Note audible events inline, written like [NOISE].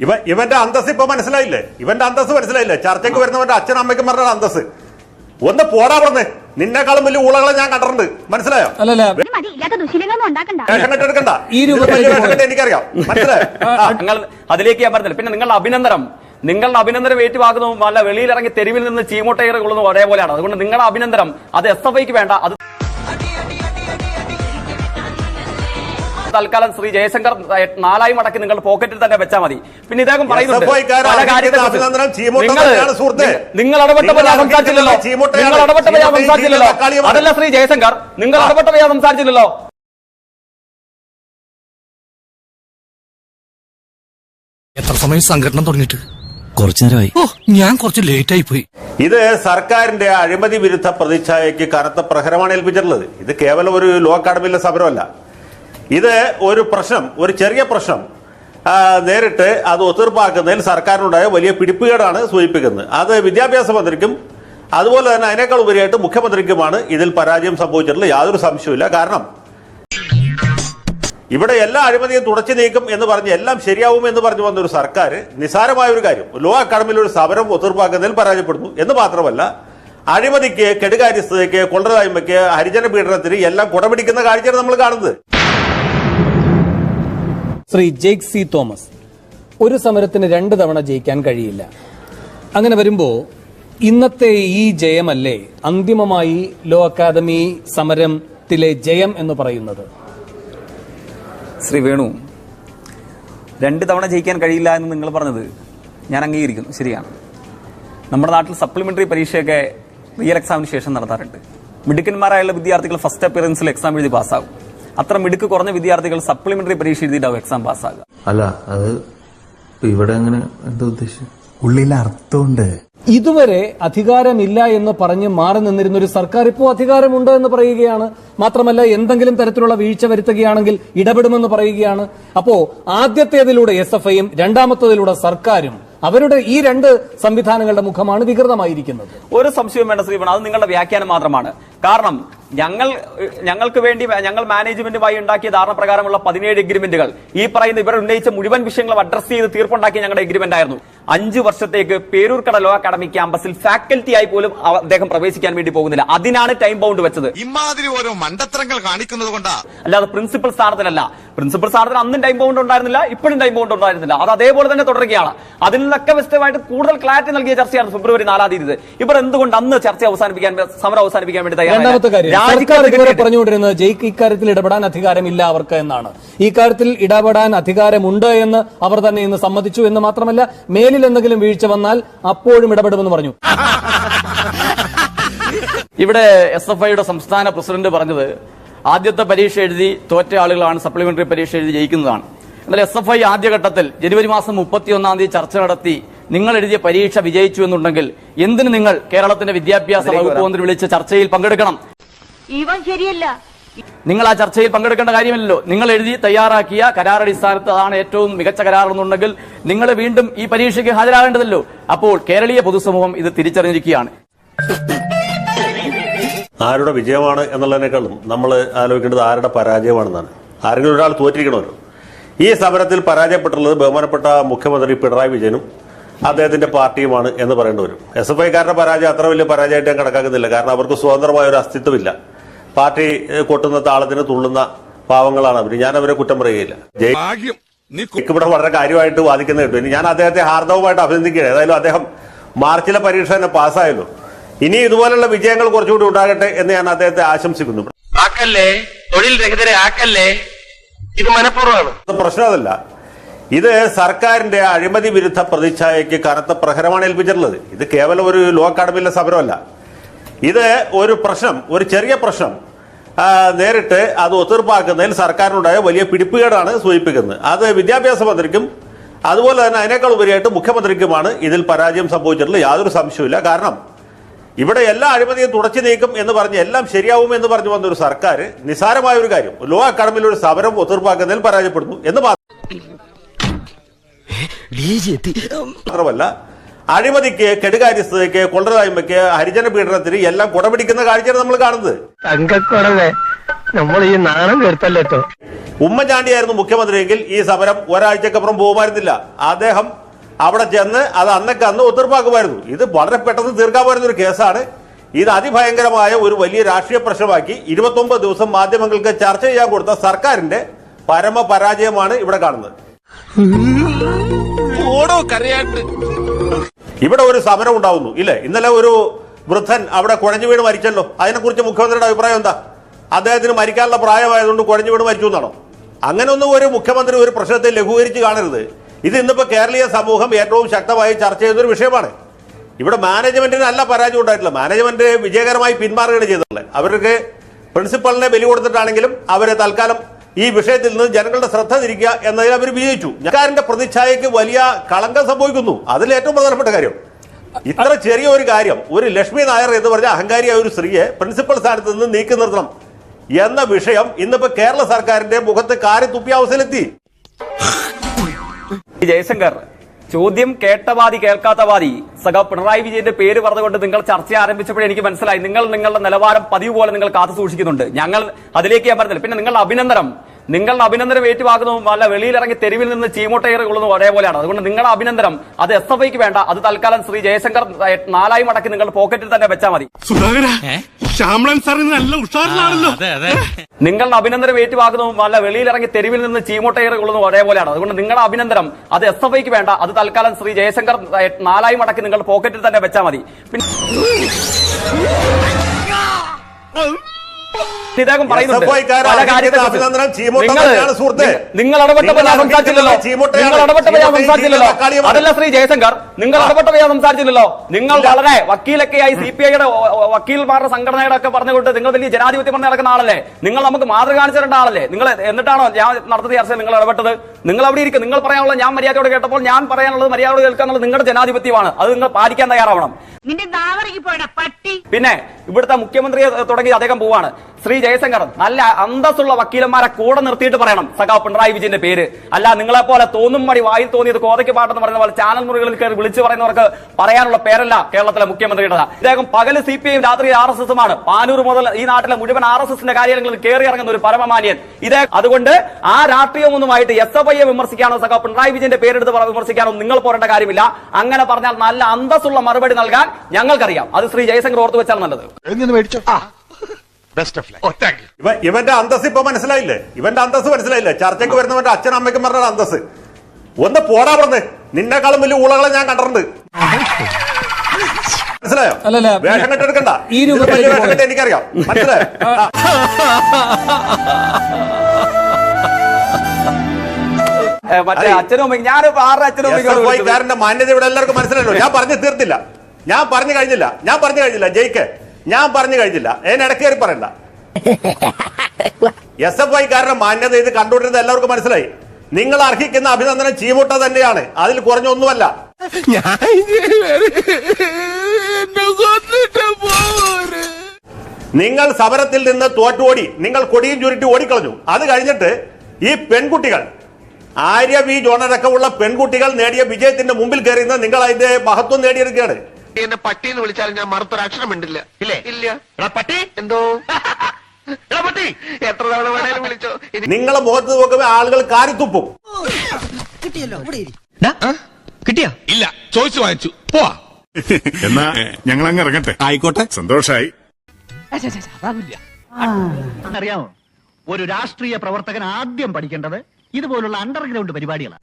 ഇവ ഇവന്റെ അന്തസ് ഇപ്പൊ മനസ്സിലായില്ലേ? ഇവന്റെ അന്തസ് മനസ്സിലായില്ലേ? ചർച്ചയ്ക്ക് വരുന്നവന്റെ അച്ഛനും അമ്മയ്ക്കും പറഞ്ഞ അന്തസ് ഒന്ന് പോടാ പറഞ്ഞ് നിന്നെക്കാളും വലിയ ഊളകളെ ഞാൻ കണ്ടിട്ടുണ്ട്. മനസ്സിലായോ? അല്ലല്ല വേഷം കെട്ടെടുക്കണ്ട ഈ രൂപത്തിൽ വേഷം കെട്ട് എനിക്കറിയാം. മനസ്സിലായോ? ആ. നിങ്ങൾ അതിലേക്ക് ഞാൻ പറഞ്ഞില്ല. പിന്നെ നിങ്ങളുടെ അഭിനന്ദനം. നിങ്ങളുടെ അഭിനന്ദനം ഏറ്റുവാക്കുന്നതും അല്ല വെളിയിലിറങ്ങി തെരുവിൽ നിന്ന് ചീമോട്ടയർ കൊള്ളുന്നതും ഒരേപോലെയാണ്. അതുകൊണ്ട് നിങ്ങളുടെ അഭിനന്ദനം. അത് എസ് എഫ് ഐക്ക് വേണ്ട. അത് തൽക്കാലം ശ്രീ ജയശങ്കർ നാലായി മടക്കി നിങ്ങൾ പോക്കറ്റിൽ തന്നെ വെച്ചാൽ മതി. പിന്നെ ഇദ്ദേഹം പറയുന്നുണ്ട് നിങ്ങൾ- ഇടപെട്ടപ്പോൾ ഞാൻ സംസാരിച്ചില്ലല്ലോ. നിങ്ങൾ ഇടപെട്ടപ്പോൾ ഞാൻ സംസാരിച്ചില്ലല്ലോ. അതല്ല ശ്രീ ജയശങ്കർ നിങ്ങൾ. ഇടപെട്ടപ്പോൾ ഞാൻ സംസാരിച്ചില്ലല്ലോ. എത്ര സമയം സംഘടന തുടങ്ങിയിട്ട്? കുറച്ചു നേരമായി. ഓ ഞാൻ കുറച്ച് ലേറ്റ് ആയി പോയി. ഇത് സർക്കാരിന്റെ അഴിമതി വിരുദ്ധ പ്രതിച്ഛായക്ക് കനത്ത പ്രഹരമാണ് ഏൽപ്പിച്ചിട്ടുള്ളത്. ഇത് കേവലം ഒരു ലോ അക്കാഡമിയിലെ സമരമല്ല. ഇത് ഒരു പ്രശ്നം ഒരു ചെറിയ പ്രശ്നം. നേരിട്ട് അത് ഒത്തീർപ്പാക്കുന്നതിൽ സർക്കാരിനുണ്ടായ വലിയ പിടിപ്പുകേടാണ് സൂചിപ്പിക്കുന്നത്. അത് വിദ്യാഭ്യാസ മന്ത്രിക്കും അതുപോലെ തന്നെ അതിനേക്കാൾ ഉപരിയായിട്ട് മുഖ്യമന്ത്രിക്കുമാണ് ഇതിൽ പരാജയം സംഭവിച്ചിട്ടുള്ളത് യാതൊരു സംശയവുമില്ല. കാരണം ഇവിടെ എല്ലാ അഴിമതിയും തുടച്ചു നീക്കും എന്ന് പറഞ്ഞ് എല്ലാം ശരിയാവും എന്ന് പറഞ്ഞു വന്ന ഒരു സർക്കാർ നിസാരമായ ഒരു കാര്യം ലോ അക്കാഡമിയിൽ ഒരു സമരം ഒത്തീർപ്പാക്കുന്നതിൽ പരാജയപ്പെടുന്നു. എന്ന് മാത്രമല്ല അഴിമതിക്ക് കെടുകാര്യസ്ഥതയ്ക്ക് കൊള്ളരായ്മയ്ക്ക് ഹരിജന പീഡനത്തിന് എല്ലാം കുടപിടിക്കുന്ന കാഴ്ചയാണ് നമ്മൾ കാണുന്നത്. ശ്രീ ജെയ്ക് സി തോമസ് ഒരു സമരത്തിന് രണ്ട് തവണ ജയിക്കാൻ കഴിയില്ല. അങ്ങനെ വരുമ്പോൾ ഇന്നത്തെ ഈ ജയമല്ലേ അന്തിമമായി ലോ അക്കാദമി സമരത്തിലെ ജയം എന്ന് പറയുന്നത്? ശ്രീ വേണു രണ്ട് തവണ ജയിക്കാൻ കഴിയില്ല എന്ന് നിങ്ങൾ പറഞ്ഞത് ഞാൻ അംഗീകരിക്കുന്നു. ശരിയാണ്. നമ്മുടെ നാട്ടിൽ സപ്ലിമെന്ററി പരീക്ഷയൊക്കെ റിയൽ എക്സാമിന് ശേഷം നടത്താറുണ്ട്. മിടുക്കന്മാരായുള്ള വിദ്യാർത്ഥികൾ ഫസ്റ്റ് അപ്പിയറൻസിൽ എക്സാം എഴുതി പാസ്സാകും അത്ര മിടുക്ക് കുറഞ്ഞ വിദ്യാർത്ഥികൾ സപ്ലിമെന്ററി പരീക്ഷ എഴുതിയിട്ടാവും എക്സാം പാസ്സാകുക അല്ല അത് ഇപ്പൊ ഇവിടെ അങ്ങനെ എന്താ ഉള്ളിൽ അർത്ഥമുണ്ട്. ഇതുവരെ അധികാരമില്ല എന്ന് പറഞ്ഞ് മാറി നിന്നിരുന്ന ഒരു സർക്കാർ ഇപ്പോൾ അധികാരമുണ്ട് എന്ന് പറയുകയാണ്. മാത്രമല്ല എന്തെങ്കിലും തരത്തിലുള്ള വീഴ്ച വരുത്തുകയാണെങ്കിൽ ഇടപെടുമെന്ന് പറയുകയാണ്. അപ്പോ ആദ്യത്തേതിലൂടെ എസ് എഫ് ഐയും രണ്ടാമത്തേതിലൂടെ സർക്കാരും അവരുടെ ഈ രണ്ട് സംവിധാനങ്ങളുടെ മുഖമാണ് വികൃതമായിരിക്കുന്നത്. ഒരു സംശയം വേണ്ട ശ്രീവൺ അത് നിങ്ങളുടെ വ്യാഖ്യാനം മാത്രമാണ്. കാരണം ഞങ്ങൾ ഞങ്ങൾക്ക് വേണ്ടി ഞങ്ങൾ മാനേജ്മെന്റുമായി ഉണ്ടാക്കിയ ധാരണ പ്രകാരമുള്ള പതിനേഴ് എഗ്രിമെന്റുകൾ ഈ പറയുന്ന ഇവർ ഉന്നയിച്ച മുഴുവൻ വിഷയങ്ങളും അഡ്രസ് ചെയ്ത് തീർപ്പുണ്ടാക്കിയ ഞങ്ങളുടെ എഗ്രിമെന്റ് ആയിരുന്നു. അഞ്ചു വർഷത്തേക്ക് പേരൂർക്കട ലോ അക്കാഡമി ക്യാമ്പസിൽ ഫാക്കൽറ്റി ആയി പോലും അദ്ദേഹം പ്രവേശിക്കാൻ വേണ്ടി പോകുന്നില്ല. അതിനാണ് ടൈം ബൗണ്ട് വെച്ചത്. ഇമാതിരി ഓരോ മണ്ടത്തരങ്ങൾ കാണിക്കുന്നത് കൊണ്ടാ. അല്ലാതെ പ്രിൻസിപ്പൽ സ്ഥാനത്തിനല്ല പ്രിൻസിപ്പൽ സ്ഥാനത്തിന് അന്നും ടൈം ബൗണ്ട് ഉണ്ടായിരുന്നില്ല ഇപ്പോഴും ടൈം ബൗണ്ട് ഉണ്ടായിരുന്നില്ല. അത് അതേപോലെ തന്നെ തുടരുകയാണ്. അതിൽ നിന്നൊക്കെ വ്യക്തമായിട്ട് കൂടുതൽ ക്ലാരിറ്റി നൽകിയ ചർച്ചയാണ് ഫെബ്രുവരി നാലാം തീയതി. ഇവർ എന്തുകൊണ്ട് അന്ന് ചർച്ച അവസാനിപ്പിക്കാൻ സമരം അവസാനിപ്പിക്കാൻ വേണ്ടി കിട്ടിയിട്ട് പറഞ്ഞുകൊണ്ടിരുന്നത് ജയിക്ക് ഇക്കാര്യത്തിൽ ഇടപെടാൻ അധികാരമില്ല അവർക്ക് എന്നാണ്. ഈ കാര്യത്തിൽ ഇടപെടാൻ അധികാരമുണ്ട് എന്ന് അവർ തന്നെ ഇന്ന് സമ്മതിച്ചു എന്ന് മാത്രമല്ല മേലിൽ എന്തെങ്കിലും വീഴ്ച വന്നാൽ അപ്പോഴും ഇടപെടുമെന്ന് പറഞ്ഞു. ഇവിടെ എസ് എഫ് ഐയുടെ സംസ്ഥാന പ്രസിഡന്റ് പറഞ്ഞത് ആദ്യത്തെ പരീക്ഷ എഴുതി തോറ്റ ആളുകളാണ് സപ്ലിമെന്ററി പരീക്ഷ എഴുതി ജയിക്കുന്നതാണ്. എന്നാൽ എസ് എഫ് ഐ ആദ്യഘട്ടത്തിൽ ജനുവരി മാസം മുപ്പത്തിയൊന്നാം തീയതി ചർച്ച നടത്തി നിങ്ങൾ എഴുതിയ പരീക്ഷ വിജയിച്ചു എന്നുണ്ടെങ്കിൽ എന്തിന് നിങ്ങൾ കേരളത്തിന്റെ വിദ്യാഭ്യാസ വകുപ്പ് മന്ത്രി വിളിച്ച ചർച്ചയിൽ പങ്കെടുക്കണം? ഇവൻ ശരിയല്ല. നിങ്ങൾ ആ ചർച്ചയിൽ പങ്കെടുക്കേണ്ട കാര്യമില്ലല്ലോ. നിങ്ങൾ എഴുതി തയ്യാറാക്കിയ കരാറടിസ്ഥാനത്ത് അതാണ് ഏറ്റവും മികച്ച കരാർ എന്നുണ്ടെങ്കിൽ നിങ്ങൾ വീണ്ടും ഈ പരീക്ഷയ്ക്ക് ഹാജരാകേണ്ടതല്ലോ. അപ്പോൾ കേരളീയ പൊതുസമൂഹം ഇത് തിരിച്ചറിഞ്ഞിരിക്കുകയാണ്. ആരുടെ വിജയമാണ് എന്നുള്ളതിനേക്കാളും നമ്മൾ ആലോചിക്കേണ്ടത് ആരുടെ പരാജയമാണെന്നാണ്. ആരെങ്കിലും ഒരാൾ തോറ്റിരിക്കണമല്ലോ. ഈ സമരത്തിൽ പരാജയപ്പെട്ടുള്ളത് ബഹുമാനപ്പെട്ട മുഖ്യമന്ത്രി പിണറായി വിജയനും അദ്ദേഹത്തിന്റെ പാർട്ടിയുമാണ് എന്ന് പറയേണ്ടി വരും. എസ് എഫ് ഐക്കാരുടെ പരാജയം അത്ര വലിയ പരാജയമായിട്ട് ഞാൻ കണക്കാക്കുന്നില്ല. കാരണം അവർക്ക് സ്വതന്ത്രമായ ഒരു അസ്തിത്വമില്ല. പാർട്ടി കൊട്ടുന്ന താളത്തിന് തുള്ളുന്ന പാവങ്ങളാണ് അവർ ഞാൻ അവരെ കുറ്റം പറയുകയില്ല. ഭാഗ്യം നീ എനിക്ക് ഇവിടെ വളരെ കാര്യമായിട്ട് വാദിക്കുന്ന കേട്ടു. ഇനി ഞാൻ അദ്ദേഹത്തെ ഹാർദവുമായിട്ട് അഭിനന്ദിക്കുകയാണ്. ഏതായാലും അദ്ദേഹം മാർച്ചിലെ പരീക്ഷ തന്നെ പാസ്സായല്ലോ. ഇനി ഇതുപോലുള്ള വിജയങ്ങൾ കുറച്ചുകൂടി ഉണ്ടാകട്ടെ എന്ന് ഞാൻ അദ്ദേഹത്തെ ആശംസിക്കുന്നു. ആക്കല്ലേ? തൊഴിൽ രഹിതരെ ആക്കല്ലേ? ഇത് മനഃപൂർവമാണ്. ഇത് പ്രശ്നം അതല്ല. ഇത് സർക്കാരിന്റെ അഴിമതി വിരുദ്ധ പ്രതിച്ഛായയ്ക്ക് കനത്ത പ്രഹരമാണ് ഏൽപ്പിച്ചിട്ടുള്ളത് ഇത് കേവലം ഒരു ലോ അക്കാഡമിയിലെ സമരമല്ല. ഇത് ഒരു പ്രശ്നം ഒരു ചെറിയ പ്രശ്നം. നേരിട്ട് അത് ഒത്തീർപ്പാക്കുന്നതിൽ സർക്കാരിനുണ്ടായ വലിയ പിടിപ്പുകേടാണ് സൂചിപ്പിക്കുന്നത്. അത് വിദ്യാഭ്യാസ മന്ത്രിക്കും അതുപോലെ തന്നെ അതിനേക്കാൾ ഉപരിയായിട്ട് മുഖ്യമന്ത്രിക്കുമാണ് ഇതിൽ പരാജയം സംഭവിച്ചിട്ടുള്ളത് യാതൊരു സംശയവുമില്ല. കാരണം ഇവിടെ എല്ലാ അഴിമതിയും തുടച്ചു നീക്കും എന്ന് പറഞ്ഞ് എല്ലാം ശരിയാവും എന്ന് പറഞ്ഞു വന്ന ഒരു സർക്കാർ നിസാരമായ ഒരു കാര്യം. ലോ അക്കാഡമിയിൽ ഒരു സമരം ഒത്തീർപ്പാക്കുന്നതിൽ പരാജയപ്പെടുന്നു എന്ന് മാത്രം മാത്രമല്ല അഴിമതിക്ക് കെടുകാര്യസ്ഥതയ്ക്ക് കൊള്ളരായ്മയ്ക്ക് ഹരിജന പീഡനത്തിന് എല്ലാം കുടപിടിക്കുന്ന കാഴ്ചയാണ് നമ്മൾ കാണുന്നത്. തങ്കക്കുറവേ നമ്മൾ ഈ നാണം കേട്ടല്ലോ ഉമ്മൻചാണ്ടിയായിരുന്നു മുഖ്യമന്ത്രിയെങ്കിൽ ഈ സമരം ഒരാഴ്ചക്കപ്പുറം പോകുമായിരുന്നില്ല. അദ്ദേഹം അവിടെ ചെന്ന് അത് അന്നൊക്കെ അന്ന് ഒത്തീർപ്പാക്കുമായിരുന്നു ഇത് വളരെ പെട്ടെന്ന് തീർക്കാമായിരുന്ന ഒരു കേസാണ്. ഇത് അതിഭയങ്കരമായ ഒരു വലിയ രാഷ്ട്രീയ പ്രശ്നമാക്കി ഇരുപത്തൊമ്പത് ദിവസം മാധ്യമങ്ങൾക്ക് ചർച്ച ചെയ്യാൻ കൊടുത്ത സർക്കാരിന്റെ പരമ പരാജയമാണ് ഇവിടെ കാണുന്നത്. ഓടോ കരയാണ്ട്. ഇവിടെ ഒരു സമരം ഉണ്ടാവുന്നു. ഇല്ലേ? ഇന്നലെ ഒരു വൃദ്ധൻ അവിടെ കുഴഞ്ഞു വീണ് മരിച്ചല്ലോ. അതിനെക്കുറിച്ച് മുഖ്യമന്ത്രിയുടെ അഭിപ്രായം എന്താ? അദ്ദേഹത്തിന് മരിക്കാനുള്ള പ്രായമായതുകൊണ്ട് കുഴഞ്ഞു വീണ് മരിച്ചു എന്നാണോ? അങ്ങനെയൊന്നും ഒരു മുഖ്യമന്ത്രി ഒരു പ്രശ്നത്തെ ലഘൂകരിച്ച് കാണരുത്. ഇത് ഇന്നിപ്പോ കേരളീയ സമൂഹം ഏറ്റവും ശക്തമായി ചർച്ച ചെയ്യുന്ന ഒരു വിഷയമാണ്. ഇവിടെ മാനേജ്മെന്റിന് നല്ല പരാജയം ഉണ്ടായിട്ടില്ല മാനേജ്മെന്റ് വിജയകരമായി പിന്മാറുകയാണ് ചെയ്തിട്ടുള്ളത്. അവർക്ക് പ്രിൻസിപ്പളിനെ ബലി കൊടുത്തിട്ടാണെങ്കിലും അവരെ തൽക്കാലം ഈ വിഷയത്തിൽ നിന്ന് ജനങ്ങളുടെ ശ്രദ്ധ തിരിക്കുക എന്നതിൽ അവർ വിജയിച്ചു. സർക്കാരിന്റെ പ്രതിച്ഛായക്ക് വലിയ കളങ്കം സംഭവിക്കുന്നു. അതിൽ ഏറ്റവും പ്രധാനപ്പെട്ട കാര്യം ഇത്ര ചെറിയ ഒരു കാര്യം ഒരു ലക്ഷ്മി നായർ എന്ന് പറഞ്ഞ അഹങ്കാരിയായ ഒരു സ്ത്രീയെ പ്രിൻസിപ്പൽ സ്ഥാനത്ത് നിന്ന് നീക്കി നിർത്തണം എന്ന വിഷയം ഇന്നിപ്പോ കേരള സർക്കാരിന്റെ മുഖത്ത് കാരി തുപ്പിയ അവസരത്തി ജയശങ്കർ ചോദ്യം കേട്ടവാദി കേൾക്കാത്തവാദി സഖ പിണറായി വിജയന്റെ പേര് പറഞ്ഞുകൊണ്ട് നിങ്ങൾ ചർച്ച ആരംഭിച്ചപ്പോഴേ എനിക്ക് മനസ്സിലായി. നിങ്ങൾ നിങ്ങളുടെ നിലവാരം പതിവ് പോലെ നിങ്ങൾ കാത്തു സൂക്ഷിക്കുന്നുണ്ട്. ഞങ്ങൾ അതിലേക്ക് ഞാൻ പറഞ്ഞില്ല. പിന്നെ നിങ്ങളുടെ അഭിനന്ദനം. നിങ്ങളുടെ അഭിനന്ദനം ഏറ്റുവാക്കുന്നതും അല്ല വെളിയിലിറങ്ങി തെരുവിൽ നിന്ന് ചീമോട്ടയർ കൊള്ളുന്നതും ഒരേപോലെയാണ്. അതുകൊണ്ട് നിങ്ങളുടെ അഭിനന്ദനം അത് എസ് എഫ് ഐക്ക് വേണ്ട. അത് തൽക്കാലം ശ്രീ ജയശങ്കർ നാലായി മടക്കി നിങ്ങളുടെ പോക്കറ്റിൽ തന്നെ വെച്ചാൽ മതി. നിങ്ങളുടെ അഭിനന്ദനം ഏറ്റുവാക്കുന്നതും അല്ല വെളിയിലിറങ്ങി തെരുവിൽ നിന്ന് ചീമോട്ടയർ കൊള്ളുന്നതും ഒരേപോലെയാണ്. അതുകൊണ്ട് നിങ്ങളുടെ അഭിനന്ദനം അത് എസ് എഫ് ഐക്ക് വേണ്ട. അത് തൽക്കാലം ശ്രീ ജയശങ്കർ നാലായി മടക്കി നിങ്ങളുടെ പോക്കറ്റിൽ തന്നെ വെച്ചാൽ മതി. പിന്നെ ഇദ്ദേഹം പറയുന്നുണ്ട്. നിങ്ങൾ- നിങ്ങൾ ഇടപെട്ടപ്പോൾ ഞാൻ സംസാരിച്ചില്ലല്ലോ. നിങ്ങൾ ഇടപെട്ടപ്പോൾ ഞാൻ സംസാരിച്ചില്ലല്ലോ. അതല്ല ശ്രീ ജയശങ്കർ. നിങ്ങൾ. ഇടപെട്ടപ്പോൾ ഞാൻ സംസാരിച്ചില്ലല്ലോ. നിങ്ങൾ. വളരെ വക്കീലൊക്കെയായി സി പി ഐയുടെ വക്കീൽമാരുടെ സംഘടനയുടെ ഒക്കെ പറഞ്ഞുകൊണ്ട് നിങ്ങൾ വലിയ ജനാധിപത്യം പറഞ്ഞ് നടക്കുന്ന ആളല്ലേ? നിങ്ങൾ നമുക്ക് മാതൃക കാണിച്ചു തരേണ്ട ആളല്ലേ? നിങ്ങൾ എന്നിട്ടാണോ ഞാൻ നടത്തിയ ചർച്ച നിങ്ങൾ ഇടപെട്ടത്? നിങ്ങൾ അവിടെ ഇരിക്കും. നിങ്ങൾ പറയാനുള്ള ഞാൻ മര്യാദയോട് കേട്ടപ്പോൾ ഞാൻ പറയാനുള്ളത് മര്യാദയോട് കേൾക്കാനുള്ളത് നിങ്ങളുടെ ജനാധിപത്യമാണ്. അത് നിങ്ങൾ പാലിക്കാൻ തയ്യാറാവണം. പിന്നെ ഇവിടുത്തെ മുഖ്യമന്ത്രിയെ തുടങ്ങി അദ്ദേഹം പോവാണ്. ശ്രീ ജയശങ്കർ നല്ല അന്തസ്സുള്ള വക്കീലന്മാരെ കൂടെ നിർത്തിയിട്ട് പറയണം. സഖാവ് പിണറായി വിജയന്റെ പേര്. അല്ല നിങ്ങളെ പോലെ തോന്നും മടി വായിൽ തോന്നിയത് കോതയ്ക്ക് പാട്ടെന്ന് പറയുന്ന പോലെ ചാനൽ മുറികളിൽ കയറി വിളിച്ചു പറയുന്നവർക്ക് പറയാനുള്ള പേരല്ല കേരളത്തിലെ മുഖ്യമന്ത്രിയുടെ. ഇദ്ദേഹം പകൽ സി പി ഐ രാത്രി ആർ എസ് എസുമാണ്. പാനൂർ മുതൽ ഈ നാട്ടിലെ മുഴുവൻ ആർ എസ് എസിന്റെ കാര്യങ്ങളിൽ കയറി ഇറങ്ങുന്ന ഒരു പരമമാന്യൻ. ഇതേ അതുകൊണ്ട് ആ രാഷ്ട്രീയമൊന്നുമായിട്ട് എസ് എഫ് ഐയെ വിമർശിക്കാനോ സഖാവ് പിണറായി വിജയന്റെ പേരെടുത്ത് പറ- വിമർശിക്കാനോ നിങ്ങൾ പോരേണ്ട കാര്യമില്ല. അങ്ങനെ പറഞ്ഞാൽ നല്ല അന്തസ്സുള്ള മറുപടി നൽകാൻ ഞങ്ങൾക്കറിയാം. അത് ശ്രീ ജയശങ്കർ ഓർത്ത് വെച്ചാൽ നല്ലത്. ബെസ്റ്റ് ഓഫ് ലൈഫ് ഇവ ഇവന്റെ അന്തസ് ഇപ്പൊ മനസ്സിലായില്ലേ? ഇവന്റെ അന്തസ് മനസ്സിലായില്ലേ? ചർച്ചയ്ക്ക് വരുന്നവന്റെ അച്ഛനും അമ്മയ്ക്കും പറഞ്ഞ അന്തസ് ഒന്ന് പോടാ പറഞ്ഞ് നിന്നെക്കാളും വലിയ ഊളകളെ ഞാൻ കണ്ടിട്ടുണ്ട്. മനസ്സിലായോ? അല്ലല്ല, വേഷം കെട്ടെടുക്കണ്ട ഈ രൂപത്തിൽ വലിയ വേഷം കെട്ട് എനിക്കറിയാം. മനസ്സിലായോ? ഏ, മറ്റേ. അച്ഛനും അമ്മയ്ക്കും ഞാൻ ആരുടെ അച്ഛനും മാന്യത ഇവിടെ എല്ലാവർക്കും മനസ്സിലായല്ലോ. ഞാൻ പറഞ്ഞു തീർത്തില്ല. ഞാൻ പറഞ്ഞു കഴിഞ്ഞില്ല. ഞാൻ പറഞ്ഞു കഴിഞ്ഞില്ല. ജയിക്ക്. ഞാൻ പറഞ്ഞു കഴിഞ്ഞില്ല. അതിനിടയ്ക്ക് കയറി പറയണ്ട. എസ് എഫ് ഐക്കാരന്റെ മാന്യത ഇത് കണ്ടുകൊണ്ടിരുന്ന എല്ലാവർക്കും മനസ്സിലായി. നിങ്ങൾ അർഹിക്കുന്ന അഭിനന്ദനം ചീമുട്ട തന്നെയാണ്. അതിൽ കുറഞ്ഞൊന്നുമല്ല. നിങ്ങൾ സമരത്തിൽ നിന്ന് തോറ്റോടി നിങ്ങൾ കൊടിയും ചുരുട്ടി ഓടിക്കളഞ്ഞു. അത് കഴിഞ്ഞിട്ട് ഈ പെൺകുട്ടികൾ ആര്യ വി ജോണടക്കമുള്ള പെൺകുട്ടികൾ നേടിയ വിജയത്തിന്റെ മുമ്പിൽ കയറിയുന്ന നിങ്ങൾ അതിന്റെ മഹത്വം നേടിയെടുക്കുകയാണ് എന്നെ പട്ടി എന്ന് വിളിച്ചാൽ ഞാൻ മറുത്തൊരക്ഷരം മിണ്ടില്ല. ഇല്ലേ? ഇല്ല. എടാ പട്ടി. എന്തോ? [LAUGHS] എടാ പട്ടി. എത്ര തവണ വേണേലും വിളിച്ചോ. ഇനി നിങ്ങളെ മുഖത്ത് നോക്കുമ്പോൾ ആളുകൾ കാരിത്തുപ്പും കിട്ടിയാ? ഇല്ല ചോദിച്ചു വാങ്ങിച്ചു. പോവാ. [LAUGHS] എന്നാ ഞങ്ങൾ അങ്ങ് ഇറങ്ങട്ടെ. ആയിക്കോട്ടെ. സന്തോഷായി. അറിയാമോ ഒരു രാഷ്ട്രീയ പ്രവർത്തകൻ ആദ്യം പഠിക്കേണ്ടത് ഇതുപോലുള്ള അണ്ടർഗ്രൗണ്ട് പരിപാടികളാണ്